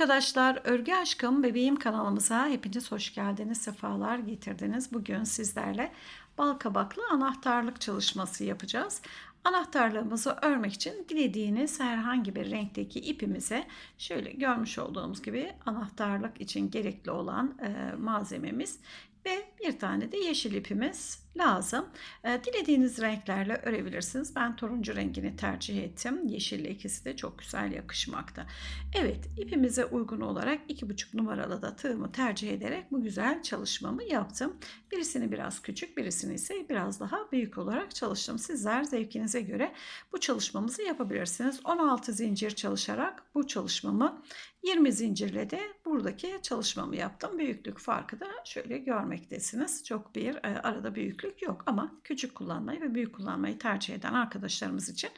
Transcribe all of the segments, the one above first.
arkadaşlar, Örgü Aşkım Bebeğim kanalımıza hepiniz hoş geldiniz, sefalar getirdiniz. Bugün sizlerle bal kabaklı anahtarlık çalışması yapacağız. Anahtarlığımızı örmek için dilediğiniz herhangi bir renkteki ipimize şöyle görmüş olduğumuz gibi anahtarlık için gerekli olan e, malzememiz ve bir tane de yeşil ipimiz lazım. E, dilediğiniz renklerle örebilirsiniz. Ben turuncu rengini tercih ettim. Yeşille ikisi de çok güzel yakışmakta. Evet ipimize uygun olarak 2,5 numaralı da tığımı tercih ederek bu güzel çalışmamı yaptım. Birisini biraz küçük birisini ise biraz daha büyük olarak çalıştım. Sizler zevkinize göre bu çalışmamızı yapabilirsiniz. 16 zincir çalışarak bu çalışmamı 20 zincirle de buradaki çalışmamı yaptım. Büyüklük farkı da şöyle görmektesiniz. Çok bir e, arada büyüklük yok ama küçük kullanmayı ve büyük kullanmayı tercih eden arkadaşlarımız için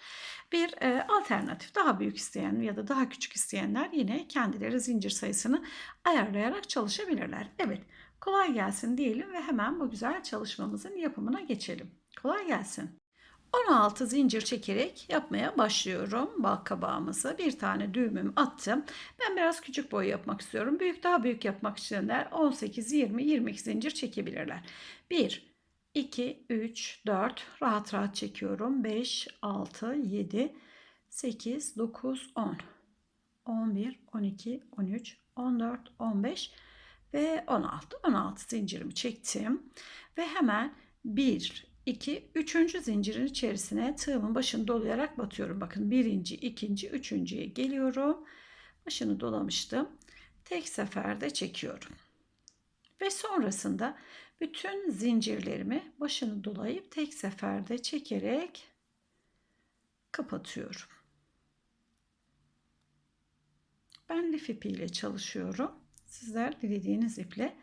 bir e, alternatif. Daha büyük isteyen ya da daha küçük isteyenler yine kendileri zincir sayısını ayarlayarak çalışabilirler. Evet kolay gelsin diyelim ve hemen bu güzel çalışmamızın yapımına geçelim. Kolay gelsin. 16 zincir çekerek yapmaya başlıyorum. Bal kabağımızı bir tane düğümüm attım. Ben biraz küçük boy yapmak istiyorum. Büyük daha büyük yapmak isteyenler 18, 20, 22 zincir çekebilirler. 1, 2, 3, 4 rahat rahat çekiyorum. 5, 6, 7, 8, 9, 10, 11, 12, 13, 14, 15 ve 16. 16 zincirimi çektim ve hemen 1, 2, 3. zincirin içerisine tığımın başını dolayarak batıyorum. Bakın birinci, ikinci, üçüncüye geliyorum. Başını dolamıştım. Tek seferde çekiyorum. Ve sonrasında bütün zincirlerimi başını dolayıp tek seferde çekerek kapatıyorum. Ben lif ipiyle çalışıyorum. Sizler dilediğiniz iple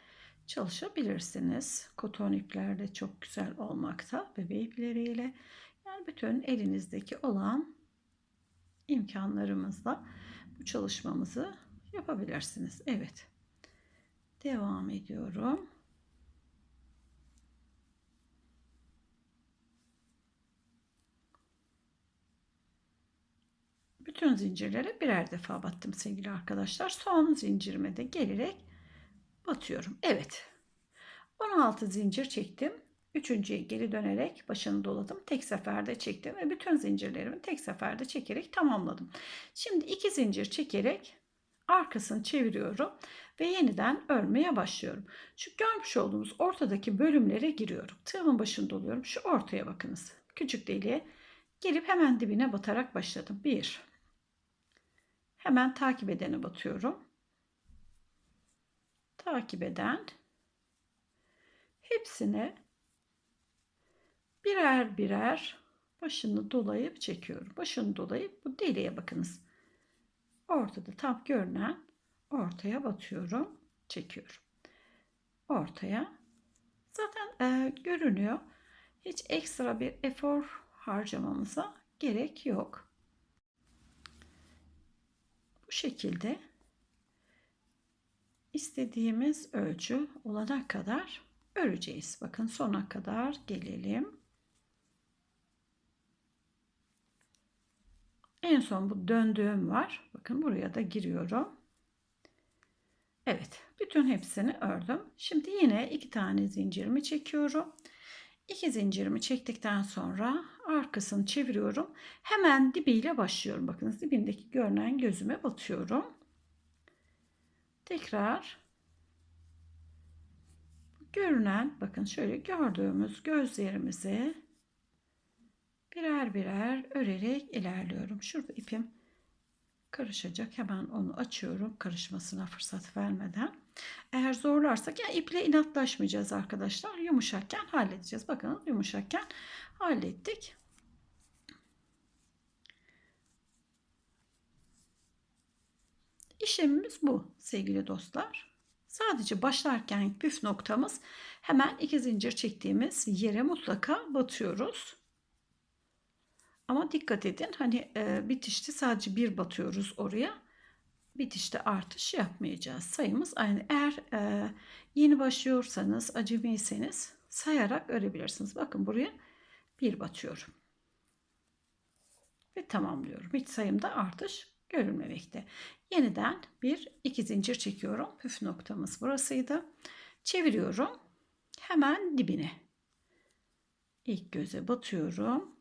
çalışabilirsiniz. Koton ipler de çok güzel olmakta bebe ipleriyle. Yani bütün elinizdeki olan imkanlarımızla bu çalışmamızı yapabilirsiniz. Evet. Devam ediyorum. Bütün zincirlere birer defa battım sevgili arkadaşlar. Son zincirime de gelerek batıyorum. Evet. 16 zincir çektim. Üçüncüye geri dönerek başını doladım. Tek seferde çektim ve bütün zincirlerimi tek seferde çekerek tamamladım. Şimdi iki zincir çekerek arkasını çeviriyorum ve yeniden örmeye başlıyorum. Şu görmüş olduğumuz ortadaki bölümlere giriyorum. Tığımın başını doluyorum. Şu ortaya bakınız. Küçük deliğe gelip hemen dibine batarak başladım. Bir. Hemen takip edene batıyorum. Takip eden hepsine birer birer başını dolayıp çekiyorum. Başını dolayıp bu deliğe bakınız. Ortada tam görünen ortaya batıyorum, çekiyorum. Ortaya zaten e, görünüyor. Hiç ekstra bir efor harcamamıza gerek yok. Bu şekilde istediğimiz ölçü olana kadar öreceğiz. Bakın sona kadar gelelim. En son bu döndüğüm var. Bakın buraya da giriyorum. Evet, bütün hepsini ördüm. Şimdi yine iki tane zincirimi çekiyorum. İki zincirimi çektikten sonra arkasını çeviriyorum. Hemen dibiyle başlıyorum. Bakın dibindeki görünen gözüme batıyorum. Tekrar görünen bakın şöyle gördüğümüz gözlerimizi birer birer örerek ilerliyorum. Şurada ipim karışacak. Hemen onu açıyorum karışmasına fırsat vermeden. Eğer zorlarsak yani iple inatlaşmayacağız arkadaşlar. Yumuşakken halledeceğiz. Bakın yumuşakken hallettik. İşlemimiz bu sevgili dostlar. Sadece başlarken püf noktamız hemen iki zincir çektiğimiz yere mutlaka batıyoruz. Ama dikkat edin hani e, bitişte sadece bir batıyoruz oraya. Bitişte artış yapmayacağız. Sayımız aynı. Eğer e, yeni başlıyorsanız, acemiyseniz sayarak örebilirsiniz. Bakın buraya bir batıyorum. Ve tamamlıyorum. Hiç sayımda artış görülmemekte. Yeniden bir iki zincir çekiyorum. Püf noktamız burasıydı. Çeviriyorum. Hemen dibine. İlk göze batıyorum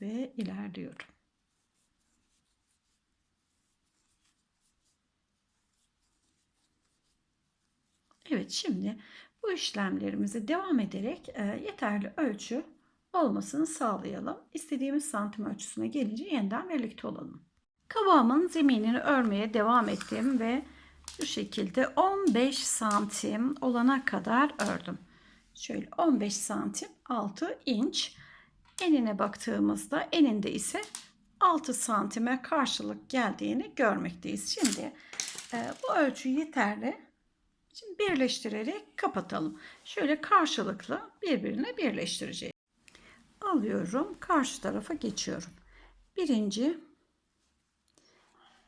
ve ilerliyorum. Evet şimdi bu işlemlerimizi devam ederek e, yeterli ölçü olmasını sağlayalım. İstediğimiz santim ölçüsüne gelince yeniden birlikte olalım. Kabağımın zeminini örmeye devam ettim ve bu şekilde 15 santim olana kadar ördüm. Şöyle 15 santim 6 inç. Enine baktığımızda eninde ise 6 santime karşılık geldiğini görmekteyiz. Şimdi e, bu ölçü yeterli. Şimdi birleştirerek kapatalım. Şöyle karşılıklı birbirine birleştireceğiz. Alıyorum. Karşı tarafa geçiyorum. Birinci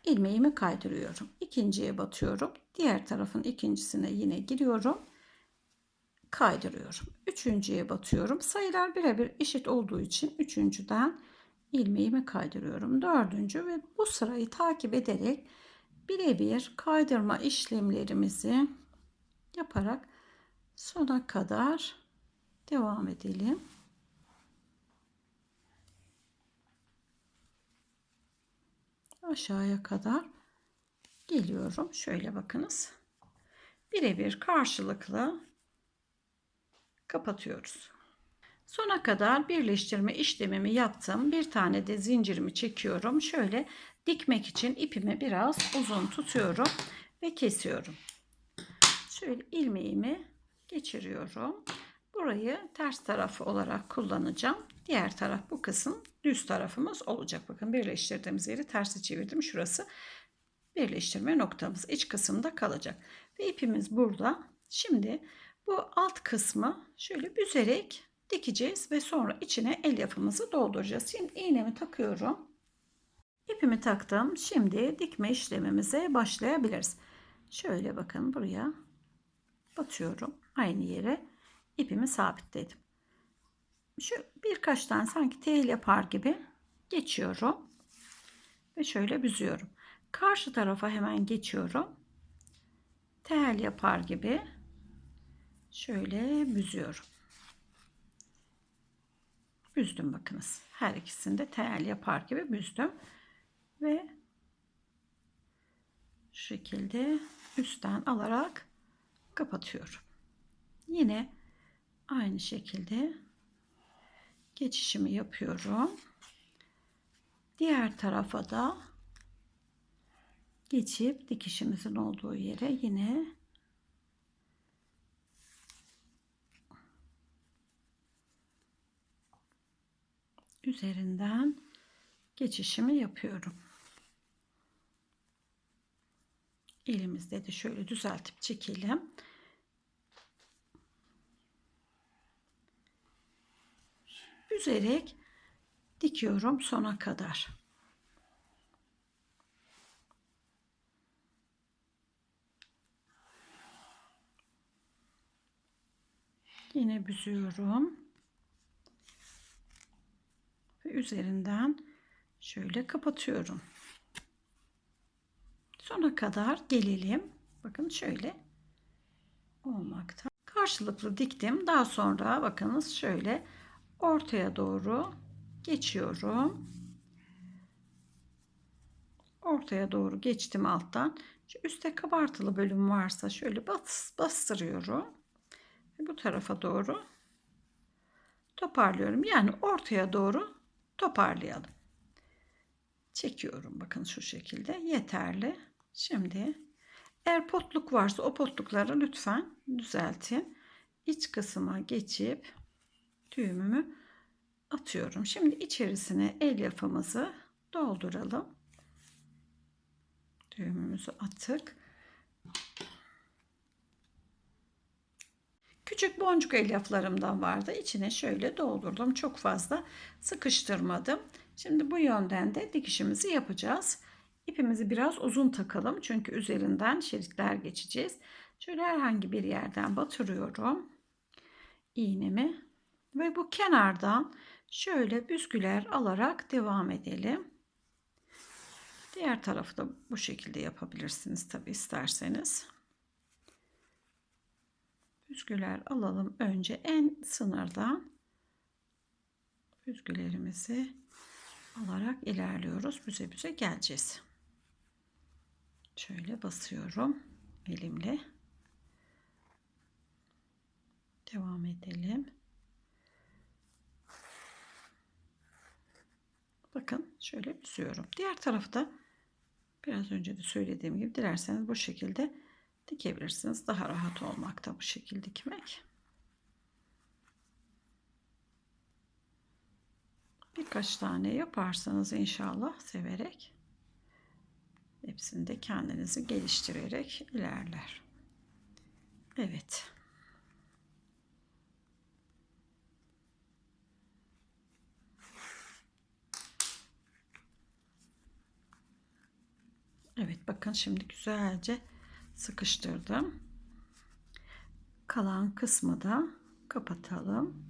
ilmeğimi kaydırıyorum. İkinciye batıyorum. Diğer tarafın ikincisine yine giriyorum. Kaydırıyorum. Üçüncüye batıyorum. Sayılar birebir eşit olduğu için üçüncüden ilmeğimi kaydırıyorum. Dördüncü ve bu sırayı takip ederek birebir kaydırma işlemlerimizi yaparak sona kadar devam edelim. Aşağıya kadar geliyorum. Şöyle bakınız. Birebir karşılıklı kapatıyoruz. Sona kadar birleştirme işlemimi yaptım. Bir tane de zincirimi çekiyorum. Şöyle dikmek için ipimi biraz uzun tutuyorum ve kesiyorum. Şöyle ilmeğimi geçiriyorum. Burayı ters tarafı olarak kullanacağım. Diğer taraf bu kısım düz tarafımız olacak. Bakın birleştirdiğimiz yeri tersi çevirdim. Şurası birleştirme noktamız iç kısımda kalacak. Ve ipimiz burada. Şimdi bu alt kısmı şöyle büzerek dikeceğiz ve sonra içine el yapımızı dolduracağız. Şimdi iğnemi takıyorum. İpimi taktım. Şimdi dikme işlemimize başlayabiliriz. Şöyle bakın buraya batıyorum. Aynı yere ipimi sabitledim. Şu birkaç tane sanki tel yapar gibi geçiyorum. Ve şöyle büzüyorum. Karşı tarafa hemen geçiyorum. Tel yapar gibi şöyle büzüyorum. Büzdüm bakınız. Her ikisinde tel yapar gibi büzdüm. Ve şu şekilde üstten alarak kapatıyorum. Yine aynı şekilde geçişimi yapıyorum. Diğer tarafa da geçip dikişimizin olduğu yere yine üzerinden geçişimi yapıyorum. Elimizde de şöyle düzeltip çekelim. Büzerek dikiyorum sona kadar. Yine büzüyorum. Ve üzerinden şöyle kapatıyorum. Sona kadar gelelim. Bakın şöyle olmakta. Karşılıklı diktim. Daha sonra bakınız şöyle ortaya doğru geçiyorum. Ortaya doğru geçtim alttan. Şu üstte kabartılı bölüm varsa şöyle bas, bastırıyorum. Bu tarafa doğru toparlıyorum. Yani ortaya doğru toparlayalım. Çekiyorum. Bakın şu şekilde yeterli. Şimdi eğer potluk varsa o potlukları lütfen düzeltin. İç kısma geçip düğümümü atıyorum. Şimdi içerisine el yapımızı dolduralım. Düğümümüzü attık. Küçük boncuk elyaflarımdan vardı. İçine şöyle doldurdum. Çok fazla sıkıştırmadım. Şimdi bu yönden de dikişimizi yapacağız. İpimizi biraz uzun takalım. Çünkü üzerinden şeritler geçeceğiz. Şöyle herhangi bir yerden batırıyorum. iğnemi ve bu kenardan şöyle büzgüler alarak devam edelim. Diğer tarafı da bu şekilde yapabilirsiniz tabi isterseniz. Püsküler alalım önce en sınırdan püskülerimizi alarak ilerliyoruz. Büze büze geleceğiz. Şöyle basıyorum elimle. Devam edelim. Bakın şöyle büzüyorum. Diğer tarafta biraz önce de söylediğim gibi dilerseniz bu şekilde dikebilirsiniz. Daha rahat olmakta bu şekilde dikmek. Birkaç tane yaparsanız inşallah severek hepsini de kendinizi geliştirerek ilerler. Evet. Evet bakın şimdi güzelce sıkıştırdım. Kalan kısmı da kapatalım.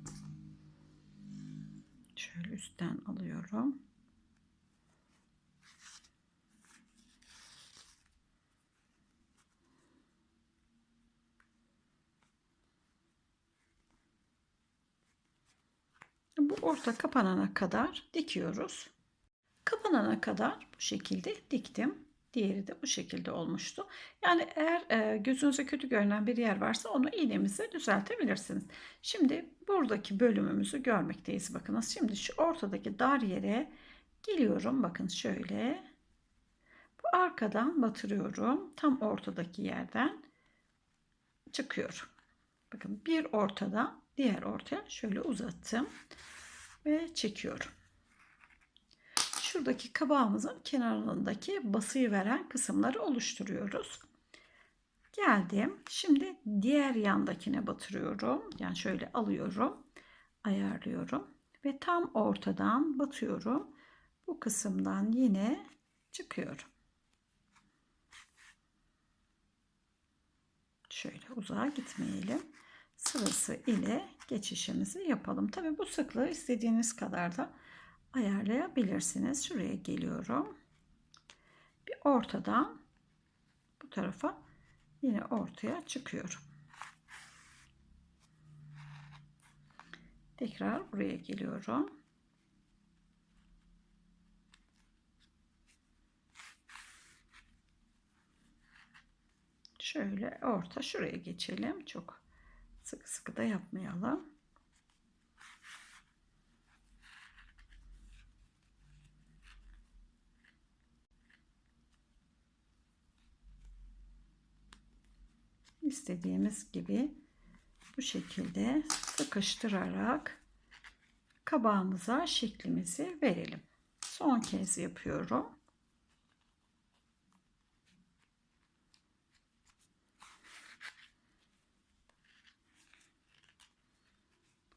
Şöyle üstten alıyorum. Bu orta kapanana kadar dikiyoruz. Kapanana kadar bu şekilde diktim. Diğeri de bu şekilde olmuştu. Yani eğer e, gözünüze kötü görünen bir yer varsa onu iğnemizle düzeltebilirsiniz. Şimdi buradaki bölümümüzü görmekteyiz. Bakınız şimdi şu ortadaki dar yere geliyorum. Bakın şöyle. Bu arkadan batırıyorum. Tam ortadaki yerden çıkıyorum. Bakın bir ortadan diğer ortaya şöyle uzattım ve çekiyorum şuradaki kabağımızın kenarındaki basıyı veren kısımları oluşturuyoruz. Geldim. Şimdi diğer yandakine batırıyorum. Yani şöyle alıyorum. Ayarlıyorum. Ve tam ortadan batıyorum. Bu kısımdan yine çıkıyorum. Şöyle uzağa gitmeyelim. Sırası ile geçişimizi yapalım. Tabi bu sıklığı istediğiniz kadar da ayarlayabilirsiniz. Şuraya geliyorum. Bir ortadan bu tarafa yine ortaya çıkıyorum. Tekrar buraya geliyorum. Şöyle orta şuraya geçelim. Çok sıkı sıkı da yapmayalım. İstediğimiz gibi bu şekilde sıkıştırarak kabağımıza şeklimizi verelim. Son kez yapıyorum.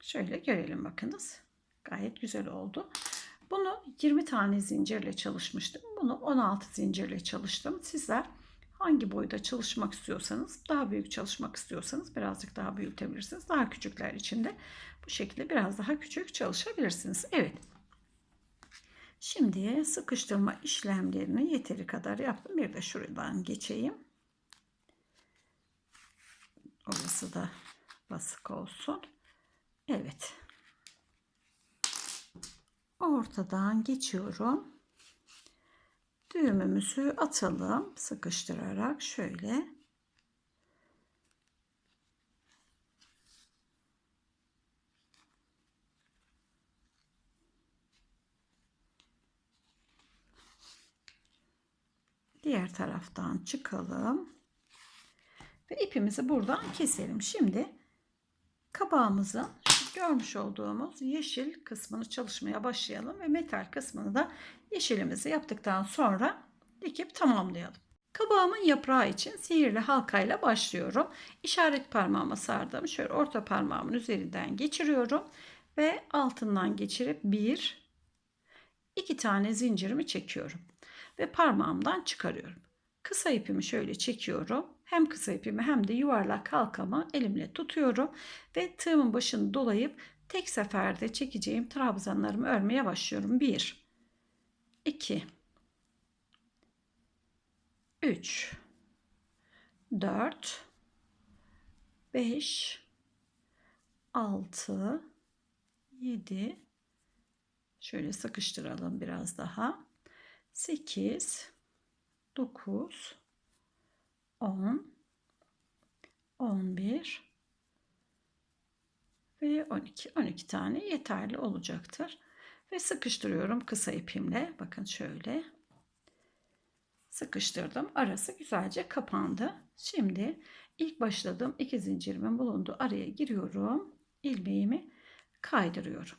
Şöyle görelim bakınız. Gayet güzel oldu. Bunu 20 tane zincirle çalışmıştım. Bunu 16 zincirle çalıştım. Sizler hangi boyda çalışmak istiyorsanız, daha büyük çalışmak istiyorsanız birazcık daha büyütebilirsiniz. Daha küçükler için de bu şekilde biraz daha küçük çalışabilirsiniz. Evet. Şimdi sıkıştırma işlemlerini yeteri kadar yaptım. Bir de şuradan geçeyim. Orası da basık olsun. Evet. Ortadan geçiyorum düğümümüzü atalım sıkıştırarak şöyle. Diğer taraftan çıkalım ve ipimizi buradan keselim. Şimdi kabağımızın görmüş olduğumuz yeşil kısmını çalışmaya başlayalım ve metal kısmını da yeşilimizi yaptıktan sonra dikip tamamlayalım. Kabağımın yaprağı için sihirli halkayla başlıyorum. İşaret parmağıma sardım. Şöyle orta parmağımın üzerinden geçiriyorum ve altından geçirip bir, iki tane zincirimi çekiyorum ve parmağımdan çıkarıyorum. Kısa ipimi şöyle çekiyorum. Hem kısa ipimi hem de yuvarlak halkamı elimle tutuyorum ve tığımın başını dolayıp tek seferde çekeceğim trabzanlarımı örmeye başlıyorum. 1 2 3 4 5 6 7 şöyle sıkıştıralım biraz daha. 8 9 10 11 ve 12 12 tane yeterli olacaktır. Ve sıkıştırıyorum kısa ipimle. Bakın şöyle. Sıkıştırdım. Arası güzelce kapandı. Şimdi ilk başladığım iki zincirimin bulunduğu araya giriyorum. İlmeğimi kaydırıyorum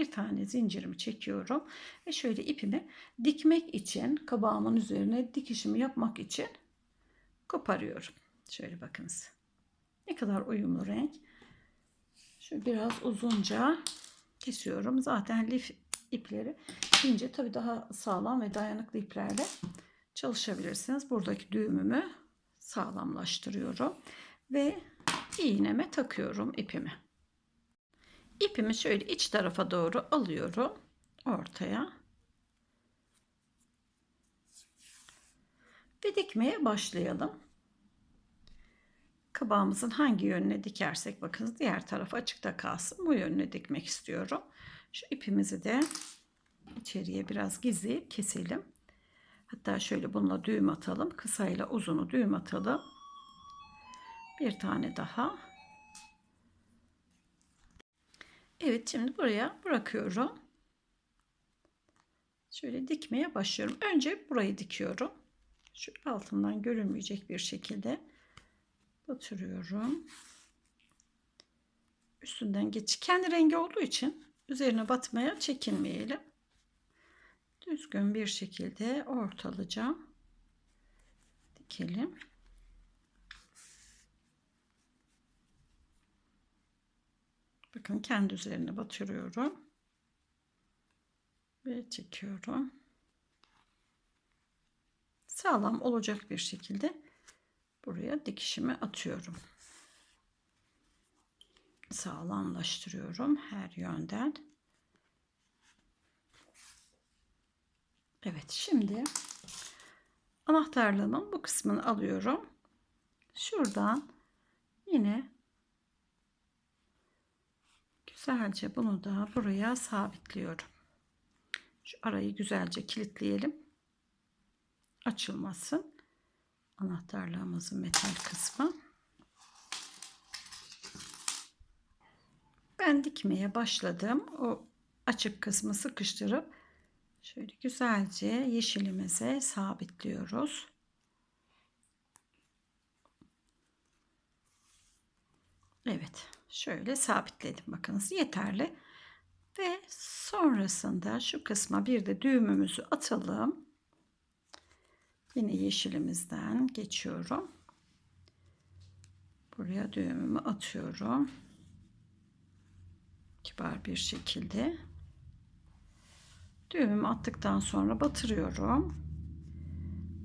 bir tane zincirimi çekiyorum. Ve şöyle ipimi dikmek için kabağımın üzerine dikişimi yapmak için koparıyorum. Şöyle bakınız. Ne kadar uyumlu renk. Şu biraz uzunca kesiyorum. Zaten lif ipleri ince tabi daha sağlam ve dayanıklı iplerle çalışabilirsiniz. Buradaki düğümümü sağlamlaştırıyorum ve iğneme takıyorum ipimi İpimi şöyle iç tarafa doğru alıyorum. Ortaya. Ve dikmeye başlayalım. Kabağımızın hangi yönüne dikersek bakın diğer taraf açıkta kalsın. Bu yönüne dikmek istiyorum. Şu ipimizi de içeriye biraz gizleyip keselim. Hatta şöyle bununla düğüm atalım. Kısayla uzunu düğüm atalım. Bir tane daha. Evet şimdi buraya bırakıyorum. Şöyle dikmeye başlıyorum. Önce burayı dikiyorum. Şu altından görünmeyecek bir şekilde batırıyorum. Üstünden geç. Kendi rengi olduğu için üzerine batmaya çekinmeyelim. Düzgün bir şekilde ortalayacağım. Dikelim. Bakın kendi üzerine batırıyorum. Ve çekiyorum. Sağlam olacak bir şekilde buraya dikişimi atıyorum. Sağlamlaştırıyorum her yönden. Evet şimdi anahtarlığımın bu kısmını alıyorum. Şuradan yine Güzelce bunu da buraya sabitliyorum. Şu arayı güzelce kilitleyelim. Açılmasın. Anahtarlığımızın metal kısmı. Ben dikmeye başladım. O açık kısmı sıkıştırıp şöyle güzelce yeşilimize sabitliyoruz. Evet şöyle sabitledim. Bakınız yeterli. Ve sonrasında şu kısma bir de düğümümüzü atalım. Yine yeşilimizden geçiyorum. Buraya düğümümü atıyorum. Kibar bir şekilde. Düğümümü attıktan sonra batırıyorum.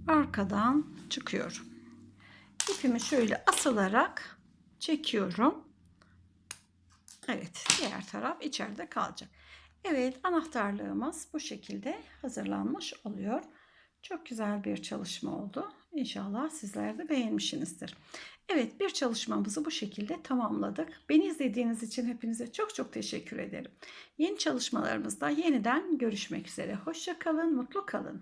Arkadan çıkıyorum. İpimi şöyle asılarak çekiyorum Evet diğer taraf içeride kalacak. Evet anahtarlığımız bu şekilde hazırlanmış oluyor. Çok güzel bir çalışma oldu. İnşallah sizler de beğenmişsinizdir. Evet bir çalışmamızı bu şekilde tamamladık. Beni izlediğiniz için hepinize çok çok teşekkür ederim. Yeni çalışmalarımızda yeniden görüşmek üzere. Hoşçakalın, mutlu kalın.